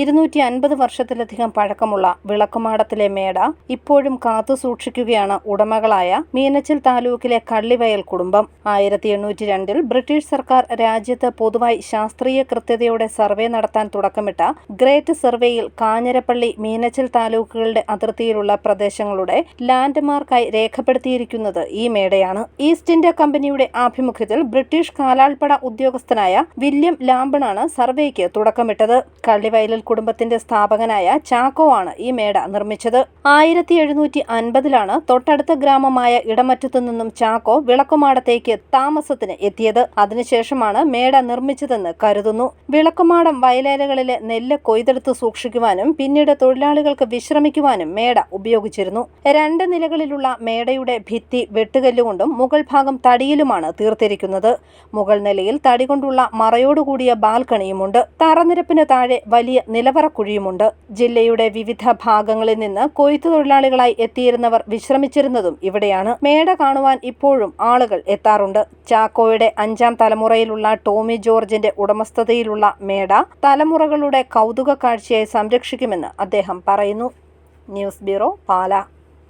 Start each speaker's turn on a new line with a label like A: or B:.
A: ഇരുന്നൂറ്റി അൻപത് വർഷത്തിലധികം പഴക്കമുള്ള വിളക്കുമാടത്തിലെ മേട ഇപ്പോഴും കാത്തു സൂക്ഷിക്കുകയാണ് ഉടമകളായ മീനച്ചിൽ താലൂക്കിലെ കള്ളിവയൽ കുടുംബം. ആയിരത്തി എണ്ണൂറ്റി രണ്ടിൽ ബ്രിട്ടീഷ് സർക്കാർ രാജ്യത്ത് പൊതുവായി ശാസ്ത്രീയ കൃത്യതയോടെ സർവേ നടത്താൻ തുടക്കമിട്ട ഗ്രേറ്റ് സർവേയിൽ കാഞ്ഞിരപ്പള്ളി മീനച്ചിൽ താലൂക്കുകളുടെ അതിർത്തിയിലുള്ള പ്രദേശങ്ങളുടെ ലാൻഡ് മാർക്കായി രേഖപ്പെടുത്തിയിരിക്കുന്നത് ഈ മേടയാണ്. ഈസ്റ്റ് ഇന്ത്യ കമ്പനിയുടെ ആഭിമുഖ്യത്തിൽ ബ്രിട്ടീഷ് കാലാൾപ്പട ഉദ്യോഗസ്ഥനായ വില്യം ലാംബണാണ് സർവേക്ക് തുടക്കമിട്ടത്. കള്ളിവയലിൽ കുടുംബത്തിന്റെ സ്ഥാപകനായ ചാക്കോ ആണ് ഈ മേട നിർമ്മിച്ചത്. ആയിരത്തി എഴുന്നൂറ്റി അൻപതിലാണ് തൊട്ടടുത്ത ഗ്രാമമായ ഇടമറ്റത്തു നിന്നും ചാക്കോ വിളക്കുമാടത്തേക്ക് താമസത്തിന് എത്തിയത്. അതിനുശേഷമാണ് മേട നിർമ്മിച്ചതെന്ന് കരുതുന്നു. വിളക്കുമാടം വയലേലകളിലെ നെല്ല് കൊയ്തെടുത്ത് സൂക്ഷിക്കുവാനും പിന്നീട് തൊഴിലാളികൾക്ക് വിശ്രമിക്കുവാനും മേട ഉപയോഗിച്ചിരുന്നു. രണ്ട് നിലകളിലുള്ള മേടയുടെ ഭിത്തി വെട്ടുകല്ലുകൊണ്ടും മുകൾ ഭാഗം തടിയിലുമാണ് തീർത്തിരിക്കുന്നത്. മുകൾ നിലയിൽ തടി കൊണ്ടുള്ള മറയോടുകൂടിയ ബാൽക്കണിയുമുണ്ട്. തറനിരപ്പിന് താഴെ വലിയ നിലവറക്കുഴിയുമുണ്ട്. ജില്ലയുടെ വിവിധ ഭാഗങ്ങളിൽ നിന്ന് കൊയ്ത്തു തൊഴിലാളികളായി എത്തിയിരുന്നവർ വിശ്രമിച്ചിരുന്നതും ഇവിടെയാണ്. മേട കാണുവാൻ ഇപ്പോഴും ആളുകൾ എത്താറുണ്ട്. ചാക്കോയുടെ അഞ്ചാം തലമുറയിലുള്ള ടോമി ജോർജിന്റെ ഉടമസ്ഥതയിലുള്ള മേട തലമുറകളുടെ കൗതുക കാഴ്ചയായി സംരക്ഷിക്കുമെന്ന് അദ്ദേഹം പറയുന്നു. News bureau Pala.